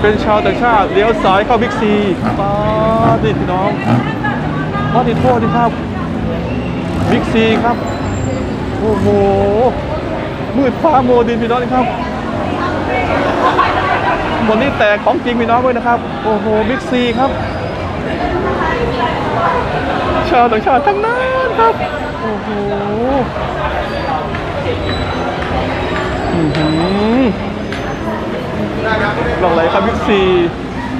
เป็นชาวต่างชาติเลี้ยวซ้ายเข้าบิ๊กซีป้าดิพี่น้องป้าดิโทษดิครับบิ๊กซีครับ โอ้โห มืดฟ้าโมดินพี่น้องนี่ครับบนนี้แตกของจริงพี่น้องด้วยนะครับ โอ้โหบิ๊กซีครับ ชาวต่างชาติทั้งนั้นครับ โอ้โหอื้อ หือหลากหลครับบิ๊กซี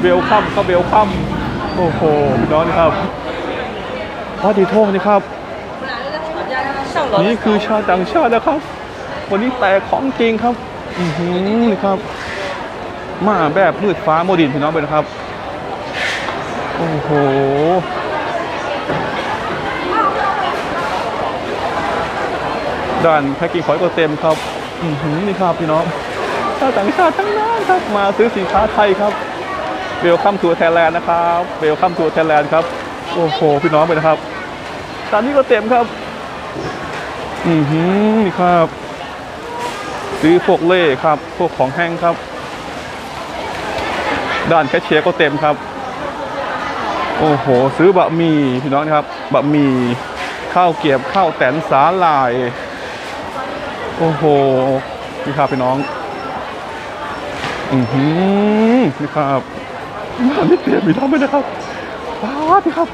เวลคัมครับเวลคัมโอ้โหพี่น้องครับพอดีโทษนี่ครับ นี่คือชาวต่างชาตินะครับ วันนี้แตกของจริงครับ อือหือนี่ครับ มาแบบมืดฟ้าโมดินพี่น้องไปนะครับ โอ้โหด้านแพ็กกิ้งขอยก็เต็มครับ อือหือนี่ครับพี่น้อง ชาวต่างชาติทั้งนั้นครับมาซื้อสินค้าไทยครับเวลคัมทัวร์ไทยแลนด์นะครับเวลคัมทัวร์ไทยแลนด์ครับโอ้โหพี่น้องไปนะครับตอนนี้ก็เต็มครับ อือหือนี่ครับ ซื้อพวกเล่ครับ พวกของแห้งครับ ด้านแคชเชียร์ก็เต็มครับ โอ้โห ซื้อบะหมี่พี่น้องนะครับบะหมี่ข้าวเกรียบข้าวแตนสาหร่าย โอ้โหนี่ครับพี่น้อง อือหือนี่ครับมาไม่เต็มพี่น้องไปนะครับป้าพี่ครับ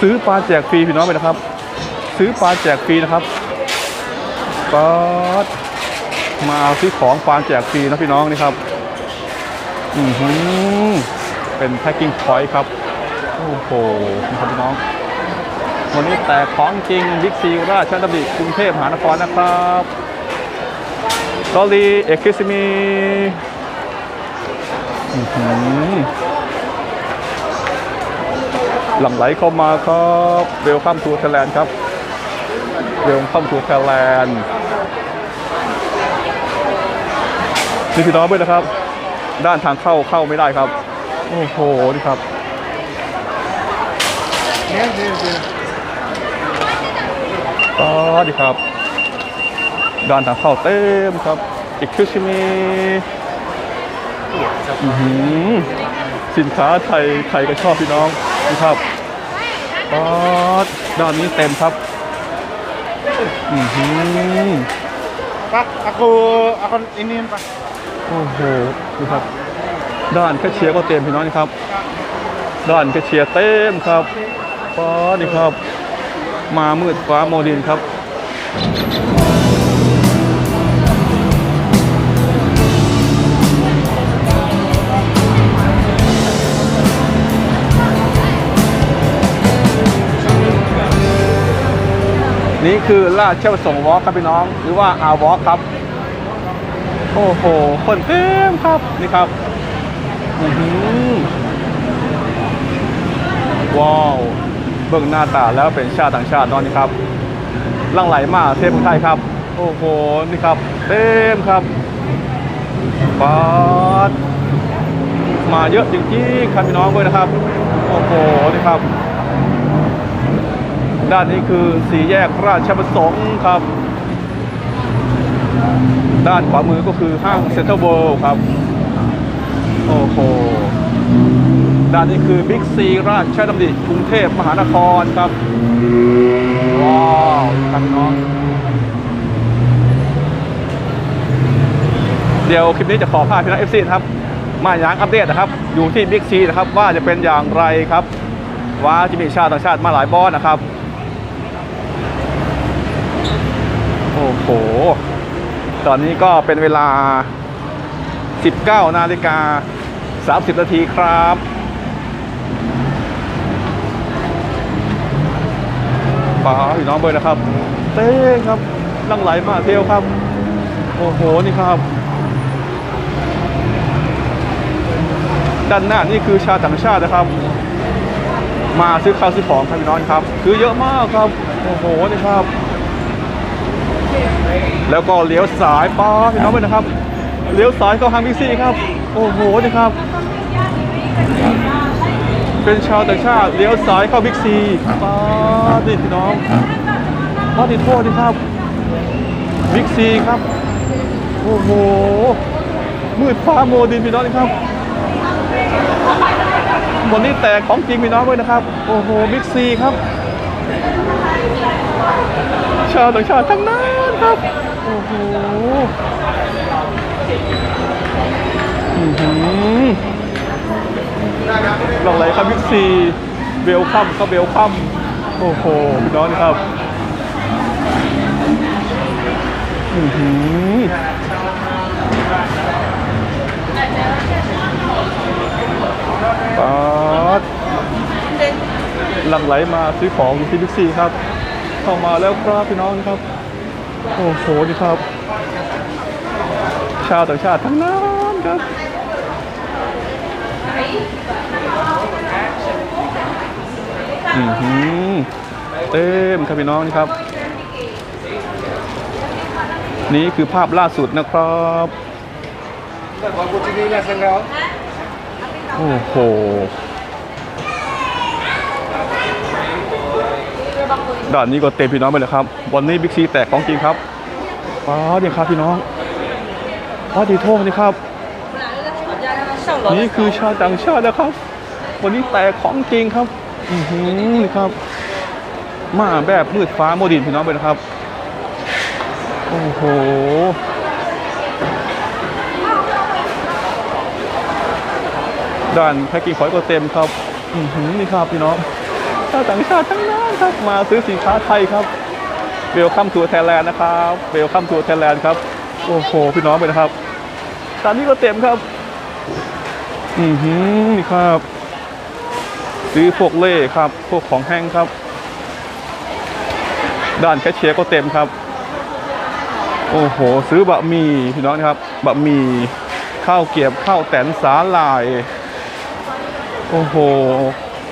ซื้อปลาแจกฟรีพี่น้องไปนะครับ ซื้อปลาแจกฟรีนะครับป๊าดมาซื้อของปลาแจกฟรีนะพี่น้องนี่ครับ อือหือเป็นแพ็กกิ้งพอยต์ครับ โอ้โหนี่ครับพี่น้องวันนี้แต่ของจริงบิ๊กซีราชดำริกรุงเทพมหานครนะครับสอรี่เอ็กซ์มี หลั่งไหลเข้ามาครับเวลคัมทูไทยแลนด์ครับเวลคัมทูไทยแลนด์นี่พี่น้องด้วยนะครับ ด้านทางเข้าเข้าไม่ได้ครับ โอ้โห นี่ครับก็ดีครับ ด้านทางเข้าเต็มครับ อีกคือชิมี อื้อหือสินค้าไทยใครก็ชอบพี่น้องนี่ครับก็ด้านนี้เต็มครับอือหือ Pak, aku aku ini Pak. โอ้โหนี่ครับ ด้านแคชเชียร์ก็เต็มพี่น้องนี่ครับ ด้านแคชเชียร์เต็มครับป้านี่ครับ มามืดฟ้าโมดินครับ นี่คือลาดเช่าส่งวอล์กครับพี่น้อง หรือว่าอาวอล์กครับ โอ้โห คนเต็มครับ นี่ครับอือหือว้าว เบิ่งหน้าตาแล้วเป็นชาติต่างชาตินอนนี่ครับหลังไหลมากเทพของไทยครับ โอ้โห นี่ครับ เต็มครับปาดมาเยอะจริงๆครับพี่น้องด้วยนะครับ โอ้โห นี่ครับ ด้านนี้คือสี่แยกราชประสงค์ครับ ด้านขวามือก็คือห้างเซ็นทรัลเวิลด์ครับ โอ้โห ด้านนี้คือบิ๊กซีราชดำริกรุงเทพมหานครครับ ว้าวครับน้อง เดี๋ยวคลิปนี้จะขอพาพี่น้องเอฟซีครับ มาอย่างอัปเดตนะครับ อยู่ที่บิ๊กซีนะครับว่าจะเป็นอย่างไรครับว่าจะมีชาติต่างชาติมาหลายบอสนะครับ โอ้โห ตอนนี้ก็เป็นเวลา 19 นาฬิกา 30 นาทีครับป้าพี่น้องเบอร์นะครับ เต้ครับลังไหลมาเทลครับ โอ้โห นี่ครับ ด้านหน้านี่คือชาต่างชาตินะครับ มาซื้อข้าวซื้อของครับพี่น้องครับ คือเยอะมากครับ โอ้โห นี่ครับ แล้วก็เลี้ยวสายป้าพี่น้องเลยนะครับ เลี้ยวสายเข้าทางบิ๊กซีครับ โอ้โหนี่ครับ เป็นชาวต่างชาติเลี้ยวสายเข้าบิ๊กซีป้าดิพี่น้องป้าดิโทษดิครับบิ๊กซีครับ โอ้โห มืดฟ้าโมดินพี่น้องครับวันนี้แตกของจริงพี่น้องด้วยนะครับ โอ้โหบิ๊กซีครับ ชาวต่างชาติทั้งนั้นครับ โอ้โหลอหือหลากหลายครับบิ๊กซีเวลคัมครับเวลคัมโอ้โหพี่น้องครับอือหือป๊าดหลังไหลมาซื้อของอยู่ที่บิ๊กซีครับ เข้ามาแล้วครับพี่น้องครับ โอ้โหนี่ครับ ชาวต่างชาติทั้งนั้นครับอือหือเต็มครับพี่น้องนี่ครับ นี่คือภาพล่าสุดนะครับของกูที่นี่แหละเสร็จแล้วโอ้โห ด่านนี้ก็เต็มพี่น้องไปเลยครับ วันนี้บิ๊กซีแตกของจริงครับว้าวเนี่ยครับพี่น้องว้าดีโทษนี่ครับ นี่คือชาวต่างชาตินะครับ วันนี้แตกของจริงครับ อือหือนี่ครับ มาแบบมืดฟ้าโมดินพี่น้องไปนะครับ โอ้โหด้านแพ็กกิ้งขอยก็เต็มครับ อือหือนี่ครับพี่น้อง ชาวต่างชาติทั้งนั้นครับมาซื้อสินค้าไทยครับเวลคัมทัวร์ไทยแลนด์นะครับเวลคัมทัวร์ไทยแลนด์ครับโอ้โหพี่น้องไปนะครับตอนนี้ก็เต็มครับ อือหือนี่ครับ ซื้อพวกเล่ครับ พวกของแห้งครับ ด้านแคชเชียร์ก็เต็มครับ โอ้โห ซื้อบะหมี่พี่น้องนะครับบะหมี่ข้าวเกรียบข้าวแตนสาหร่าย โอ้โห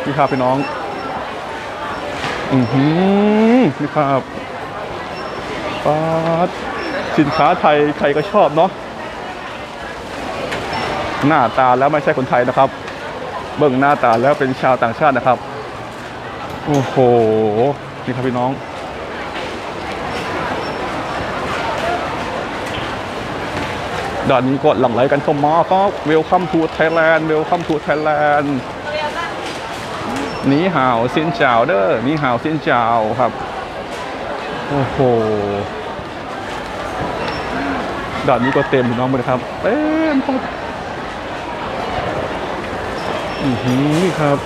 นี่ครับพี่น้อง อือหือนี่ครับปาดสินค้าไทยใครก็ชอบเนาะหน้าตาแล้วไม่ใช่คนไทยนะครับ เบิ่งหน้าตาแล้วเป็นชาวต่างชาตินะครับ โอ้โห นี่ครับพี่น้องด่านนี้ก็หลั่งไหลกันเข้ามาครับ Welcome to Thailand Welcome to Thailand นีห่าวสินเจ้าเด้อนีห่าวสินเจ้าครับ โอ้โหด่านนี้ก็เต็มพี่น้องเลยครับเต็มครับอือหือนี่ครับ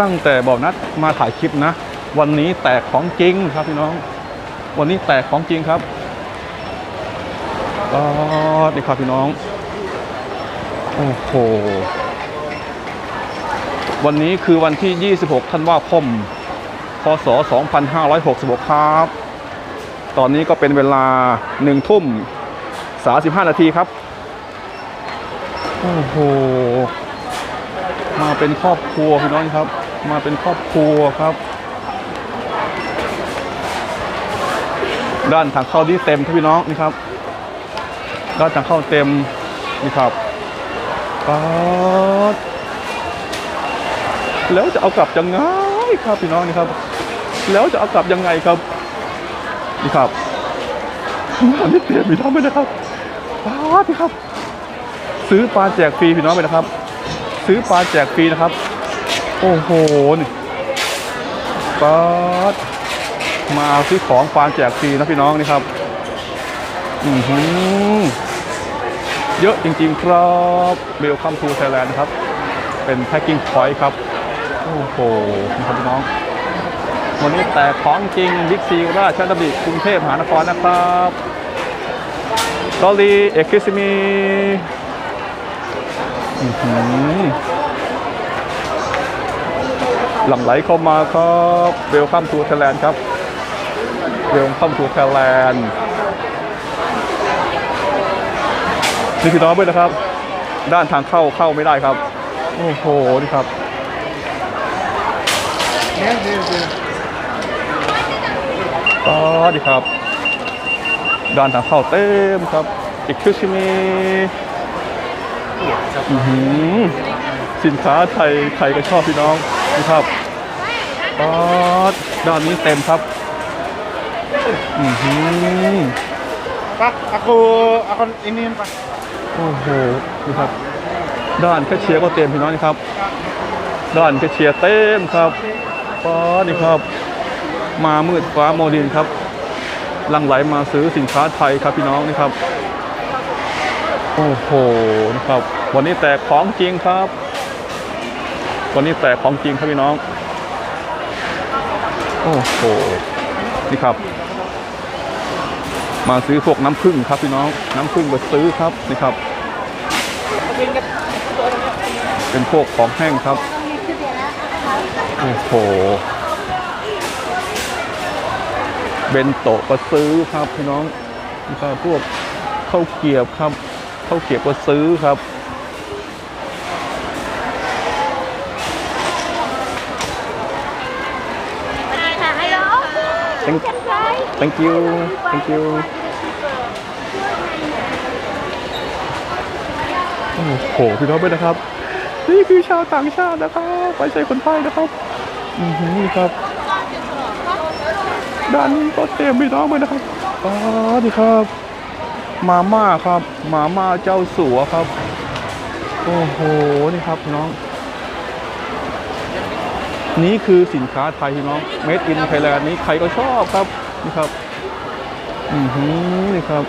ตั้งแต่บอกนัดมาถ่ายคลิปนะ วันนี้แตกของจริงครับพี่น้อง วันนี้แตกของจริงครับก็นี่ครับพี่น้อง โอ้โห วันนี้คือวันที่ 26 ธันวาคม พศ 2566 ครับ ตอนนี้ก็เป็นเวลา 1 ทุ่ม 35 นาทีครับ โอ้โห มาเป็นครอบครัวพี่น้องครับ มาเป็นครอบครัวครับ ด้านทางเข้าที่เต็มครับพี่น้องนี่ครับ ด้านทางเข้าเต็มนี่ครับป๊าด แล้วจะเอากลับยังไงครับพี่น้องนี่ครับ แล้วจะเอากลับยังไงครับนี่ครับอันนี้เตรียมพี่น้องไปนะครับป๊าดนี่ครับ ซื้อปลาแจกฟรีพี่น้องไปนะครับ ซื้อปลาแจกฟรีนะครับ โอ้โหนี่ปามาซื้อของปลาแจกฟรีนะพี่น้องนี่ครับอือหือเยอะจริงๆครับเบลคัมทูไทยแลนด์นะครับ เป็นแพ็กกิ้งพอยต์ครับ โอ้โหครับน้อง วันนี้แต่ของจริงบิ๊กซีราชดำริกรุงเทพมหานครนะครับตอรีเอ็กซิมีอื้อหือหลั่งไหลเข้ามาครับเวลคัมทูไทยแลนด์ครับเวลคัมทูไทยแลนด์นี่พี่น้องด้วยนะครับ ด้านทางเข้าเข้าไม่ได้ครับ โอ้โห นี่ครับ เนี่ยเดี๋ยวเดี๋ยวก็ดีครับด้านทางเข้าเต็มครับอีกคิวชิมีอื้อหือสินค้าไทยใครก็ชอบพี่น้องนี่ครับป๊าดด้านนี้เต็มครับอือหือ Pak, aku akan ini Pak. โอ้โหนี่ครับ ด้านแคชเชียร์ก็เต็มพี่น้องนี่ครับ ด้านแคชเชียร์เต็มครับ ป้านี่ครับ มามืดฟ้าโมดินครับลังไหลมาซื้อสินค้าไทยครับพี่น้องนี่ครับ โอ้โหนะครับ วันนี้แตกของจริงครับ วันนี้แตกของจริงครับพี่น้อง โอ้โหนี่ครับ มาซื้อพวกน้ำผึ้งครับพี่น้อง น้ำผึ้งมาซื้อครับนี่ครับ เป็นพวกของแห้งครับ โอ้โห เบนโตะก็ซื้อครับพี่น้องนี่ครับพวกข้าวเกรียบครับข้าวเกรียบก็ซื้อครับ Hello. Thank, thank you thank you โอ้โห พี่น้องไปนะครับ นี่คือชาวต่างชาตินะครับไม่ใช่คนไทยนะครับ อือหือครับ ด้านนี้ก็เต็มพี่น้องไปนะครับอ๋อนี่ครับ มาม่าครับ มาม่าเจ้าสัวครับ โอ้โห นี่ครับพี่น้อง นี่คือสินค้าไทยพี่น้อง Made in Thailand นี้ใครก็ชอบครับ นี่ครับ อือหือนี่ครับ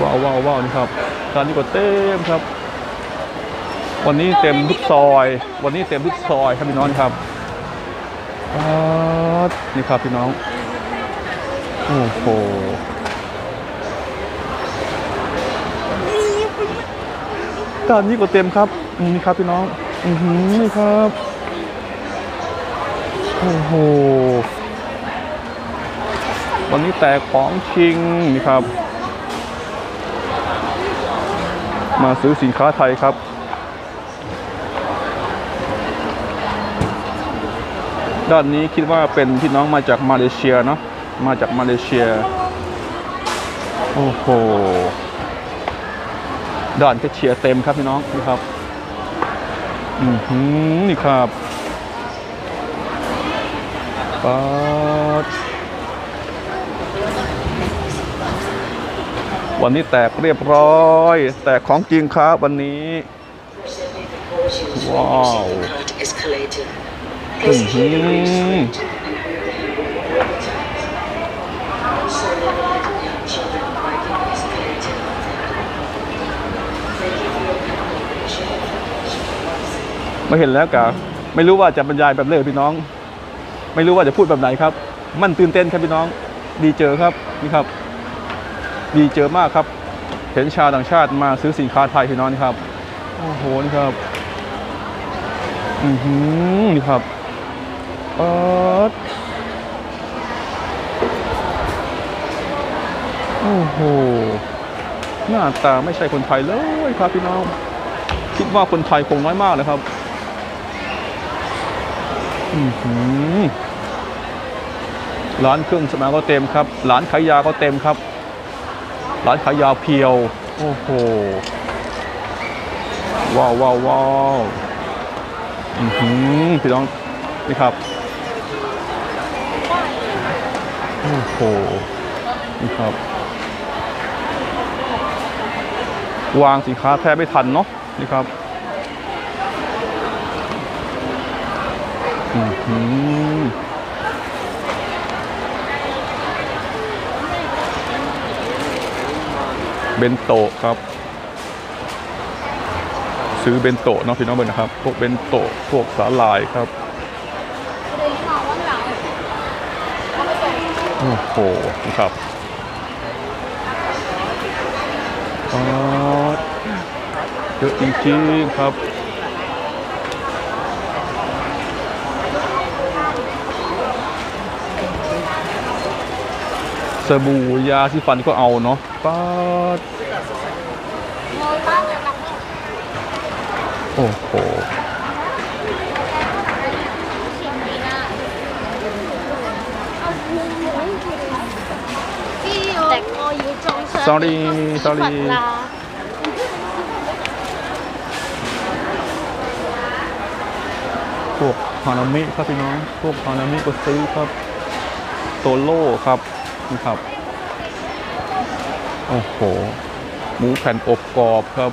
ว้าวว้าวว้าวนี่ครับร้านนี้ก็เต็มครับ วันนี้เต็มทุกซอย วันนี้เต็มทุกซอยครับพี่น้องครับนี่ครับพี่น้อง โอ้โหร้านนี้ก็เต็มครับอืมนี่ครับพี่น้อง อือหือนี่ครับ โอ้โห วันนี้แตกของจริงนี่ครับ มาซื้อสินค้าไทยครับ ด้านนี้คิดว่าเป็นพี่น้องมาจากมาเลเซียเนาะมาจากมาเลเซีย โอ้โหด้านก็เชียร์เต็มครับพี่น้องนี่ครับอือหือนี่ครับป๊าดวันนี้แตกเรียบร้อย แตกของจริงครับวันนี้ ว้าว อือหือมาเห็นแล้วกะไม่รู้ว่าจะบรรยายแบบเลยพี่น้อง ไม่รู้ว่าจะพูดแบบไหนครับ มันตื่นเต้นครับพี่น้อง ดีเจอครับนี่ครับ ดีเจอมากครับ เห็นชาวต่างชาติมาซื้อสินค้าไทยพี่น้องครับโอ้โหนี่ครับ อือหือนี่ครับ ป๊ดโอ้โห หน้าตาไม่ใช่คนไทยเลยครับพี่น้อง คิดว่าคนไทยคงน้อยมากเลยครับ อือหือร้านเครื่องสำอาก็เต็มครับ ร้านขายยาก็เต็มครับ ร้านขายยาเพียว โอ้โห ว้าวว้าวว้าวอือหือพี่น้องนี่ครับ โอ้โหนี่ครับ วางสินค้าแทบไม่ทันเนาะนี่ครับอือหือเบนโตะครับ ซื้อเบนโตะเนาะพี่น้องเบนนะครับ พวกเบนโตะพวกสาหร่ายครับ โอ้โหครับอ๋อเยอะจริงๆครับสบู่ยาสีฟันก็เอาเนาะป๊าด sorry sorry。พวกฮานามิครับพี่น้อง พวกฮานามิก็ซื้อครับ โตโล่ครับนี่ครับ โอ้โห หมูแผ่นอบกรอบครับ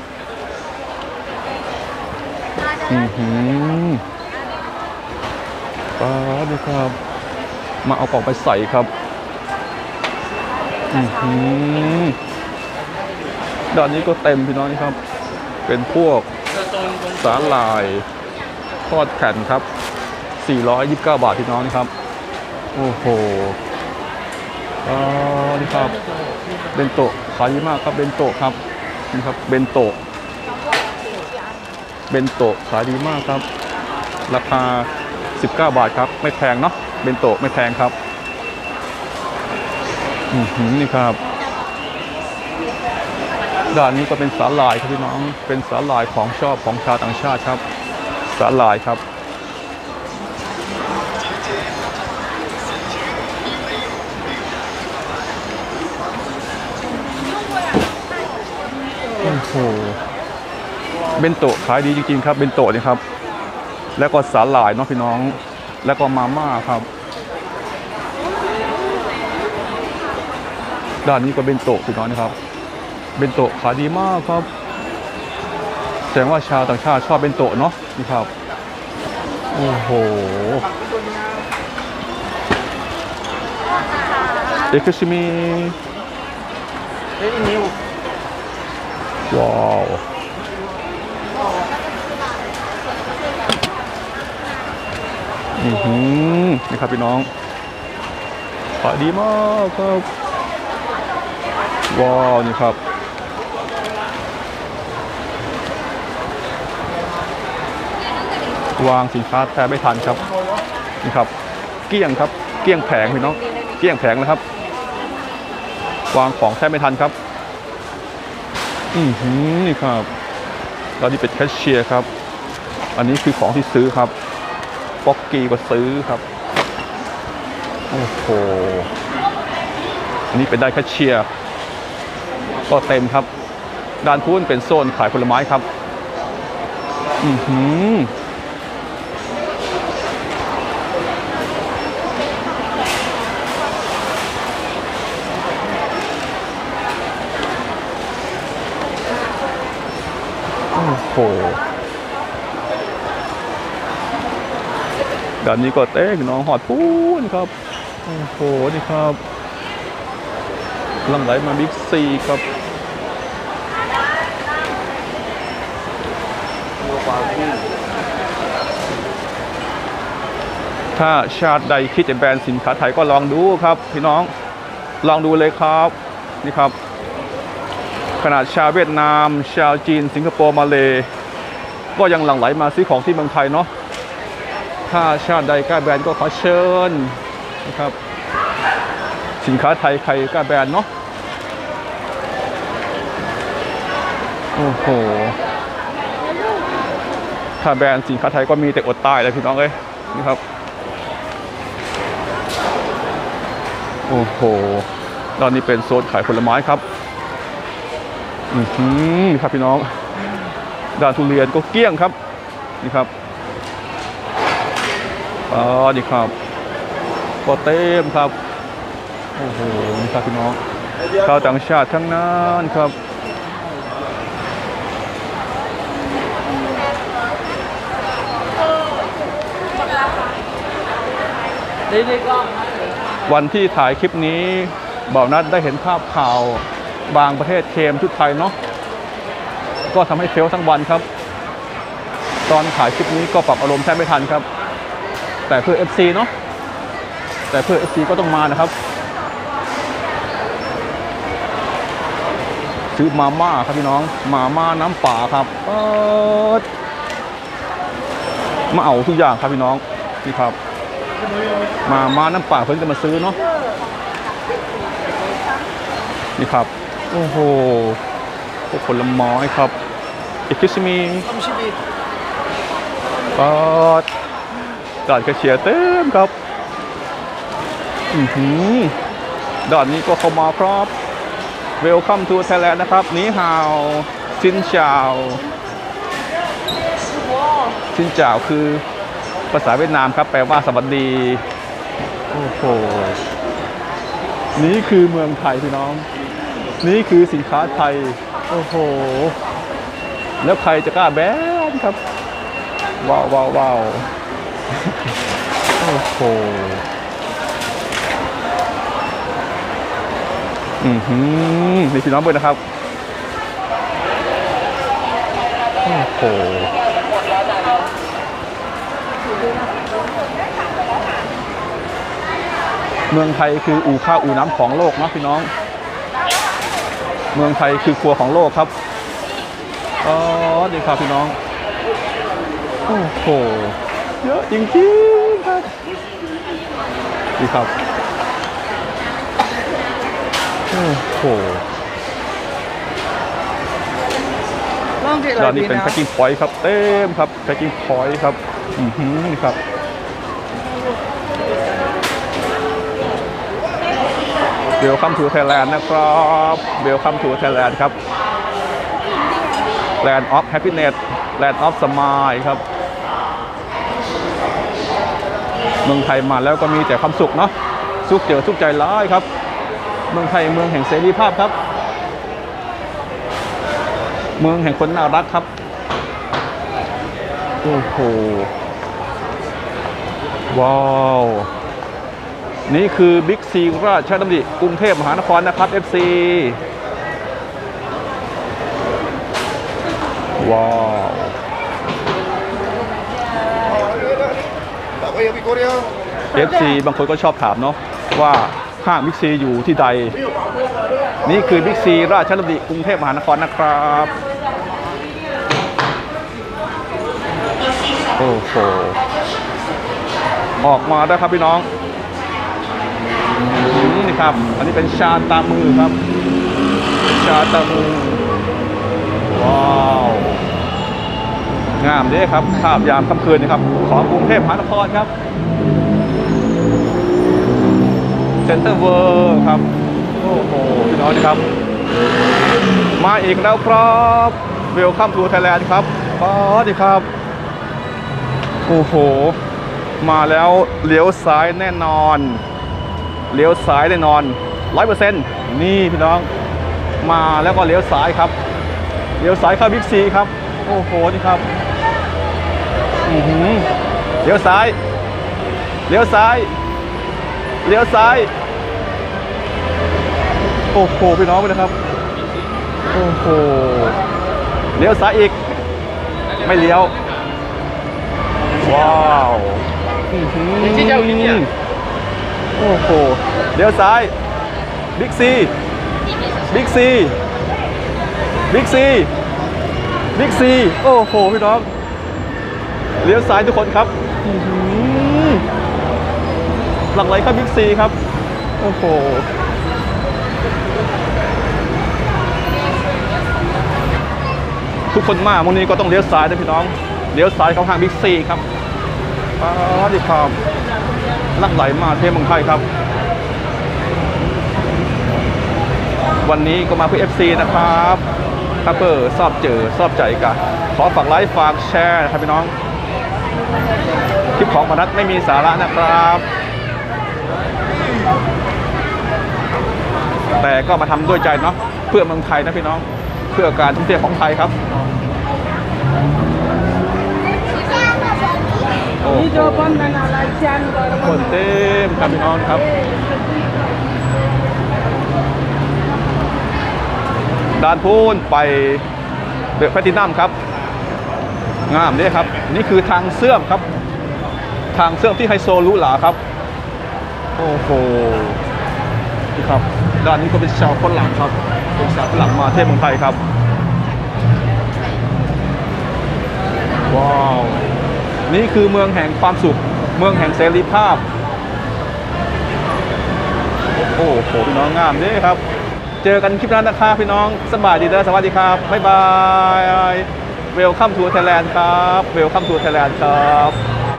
อือหือปลาดูครับ มาเอากล่องไปใส่ครับ อือหือด้านนี้ก็เต็มพี่น้องครับ เป็นพวกสาหร่ายทอดแผ่นครับ 429 บาทพี่น้องครับ โอ้โหอ๋อนี่ครับ เบนโตะขายดีมากครับ เบนโตะครับ นี่ครับ เบนโตะ เบนโตะขายดีมากครับ ราคา 19 บาทครับ ไม่แพงเนาะ เบนโตะไม่แพงครับ อือหือนี่ครับ ด้านนี้ก็เป็นสาหร่ายครับพี่น้อง เป็นสาหร่ายของชอบของชาวต่างชาติครับ สาหร่ายครับ โอ้โห เบนโตะขายดีจริงๆครับ เบนโตะนี่ครับ แล้วก็สาหร่ายเนาะพี่น้อง แล้วก็มาม่าครับ ด้านนี้ก็เบนโตะพี่น้องนะครับเบนโตะขายดีมากครับ แสดงว่าชาวต่างชาติชอบเบนโตะเนาะนี่ครับ โอ้โหเอกชิมิ Very new. ว้าวอือหือนี่ครับพี่น้องขายดีมากครับ ว้าวนี่ครับวางสินค้าแทบไม่ทันครับนี่ครับ เกี้ยงครับ เกี้ยงแผงพี่น้อง เกี้ยงแผงแล้วครับ วางของแทบไม่ทันครับ อือหือนี่ครับตอนนี้เป็นแคชเชียร์ครับ อันนี้คือของที่ซื้อครับป๊อกกี้ก็ซื้อครับโอ้โหอันนี้เป็นได้แคชเชียร์ ก็เต็มครับ ด้านพุ้นเป็นโซนขายผลไม้ครับ อือหือโอ้โหด้านนี้ก็เต้พี่น้องหอดพูนครับ โอ้โห นี่ครับกำลังไหลมาบิ๊กซีครับ ถ้าชาติใดคิดจะแบนสินค้าไทยก็ลองดูครับ พี่น้องลองดูเลยครับนี่ครับ ขนาดชาวเวียดนาม ชาวจีน สิงคโปร์มาเลก็ยังหลั่งไหลมาซื้อของที่เมืองไทยเนาะถ้าชาติใดกล้าแบรนด์ก็ขอเชิญนะครับ สินค้าไทยใครกล้าแบรนด์เนาะโอ้โห ถ้าแบรนด์สินค้าไทยก็มีแต่อดตายเลยพี่น้องเอ้ยนี่ครับ โอ้โหตอนนี้เป็นโซนขายผลไม้ครับ อือหือครับพี่น้อง ด้านทุเรียนก็เกลี้ยงครับ นี่ครับอ๋อนี่ครับก็เต็มครับ โอ้โห นี่ครับพี่น้องชาวต่างชาติทั้งนั้นครับ วันที่ถ่ายคลิปนี้บ่าวนัดได้เห็นภาพข่าวบางประเทศเคมชุดไทยเนาะก็ทำให้เฟลทั้งวันครับ ตอนถ่ายคลิปนี้ก็ปรับอารมณ์แทบไม่ทันครับ แต่เพื่อ FC เนาะแต่เพื่อ FC ก็ต้องมานะครับ ซื้อมาม่าครับพี่น้องมาม่าน้ำป่าครับเปิดมาเอาทุกอย่างครับพี่น้องนี่ครับ มาม่าน้ำป่าเพิ่งจะมาซื้อเนาะนี่ครับ โอ้โหพวกผลไม้ครับเอคิสมีปอดด่านกระเชียร์เต็มครับ อือหือด่านนี้ก็เข้ามาครับ Welcome to Thailand นะครับนี่ฮาวซินจาวซินจาวคือ ภาษาเวียดนามครับแปลว่าสวัสดี โอ้โห นี่คือเมืองไทยพี่น้อง นี่คือสินค้าไทย โอ้โห แล้วใครจะกล้าแบนครับ ว้าวว้าวว้าวโอ้โห อือหือนี่พี่น้องเบิร์นะครับ โอ้โห เมืองไทยคืออู่ข้าวอู่น้ำของโลกเนาะพี่น้อง เมืองไทยคือครัวของโลกครับอ๋อดีครับพี่น้อง โอ้โห เยอะจริงๆครับดีครับ โอ้โห Long date ร้าน like นี้ me เป็น now. packing point ครับ เต็มครับ packing point ครับ อือหือนี่ครับ Welcome to Thailand นะครับ Welcome to Thailand ครับ Land of Happiness Land of Smile ครับ เมืองไทยมาแล้วก็มีแต่ความสุขเนาะสุขเจอสุขใจร้ายครับ เมืองไทยเมืองแห่งเสรีภาพครับ เมืองแห่งคนน่ารักครับ โอ้โห ว้าว นี่คือบิ๊กซีราชดำริกรุงเทพมหานครนะครับ FC ว้าว FC บางคนก็ชอบถามเนาะว่าห้างบิ๊กซีอยู่ที่ใด นี่คือบิ๊กซีราชดำริกรุงเทพมหานครนะครับ โอ้โห ออกมาได้ครับพี่น้องนี่ครับ อันนี้เป็นชาตามือครับ ชาตามือ ว้าว งามเด้ครับภาพยามค่ำคืนนะครับ ของกรุงเทพมหานครครับเซ็นเตอร์เวิร์ครับ โอ้โห พี่น้องนะครับ มาอีกแล้วครับเวลคัมทูไทยแลนด์ครับอ๋อดีครับ โอ้โห มาแล้วเลี้ยวซ้ายแน่นอน เลี้ยวซ้ายแน่นอนร้อยเปอร์เซ็นต์นี่พี่น้อง มาแล้วก็เลี้ยวซ้ายครับ เลี้ยวซ้ายเข้าบิ๊กซีครับ โอ้โหนี่ครับอือหือเลี้ยวซ้าย เลี้ยวซ้าย เลี้ยวซ้าย โอ้โหพี่น้องไปนะครับ โอ้โห เลี้ยวซ้ายอีก ไม่เลี้ยว ว้าว อื้อหือโอ้โหเลี้ยวซ้ายบิ๊กซีบิ๊กซีบิ๊กซีบิ๊กซีโอ้โหพี่น้องเลี้ยวซ้ายทุกคนครับหลังไหลครับบิ๊กซีครับ โอ้โหทุกคนมาวันนี้ก็ต้องเลี้ยวซ้ายนะพี่น้อง เลี้ยวซ้ายเข้าทางบิ๊กซีครับ ป้าดิครับลักไหลมาเที่ยวเมืองไทยครับ วันนี้ก็มาเพื่อ FC นะครับถ้าเปิดชอบเจอชอบใจกันขอฝากไลค์ฝากแชร์นะครับพี่น้อง คลิปของมนัดไม่มีสาระนะครับ แต่ก็มาทำด้วยใจเนาะเพื่อเมืองไทยนะพี่น้อง เพื่อการท่องเที่ยวของไทยครับ คนเต็มครับพี่น้องครับ ด้านพูนไปเดอะแพตินัมครับ งามเนี่ยครับ นี่คือทางเสื่อมครับ ทางเสื่อมที่ไฮโซหรูหราครับ โอ้โหนี่ครับ ด้านนี้ก็เป็นชาวฝรั่งครับเป็นชาวฝรั่งมาเที่ยวเมืองไทยครับ ว้าว นี่คือเมืองแห่งความสุข เมืองแห่งเสรีภาพ โอ้โหพี่น้องงามเด้ครับ เจอกันคลิปหน้านะครับพี่น้องสบายดีนะสวัสดีครับ บ๊ายบาย เวลคัมทูไทยแลนด์ครับ เวลคัมทูไทยแลนด์ครับ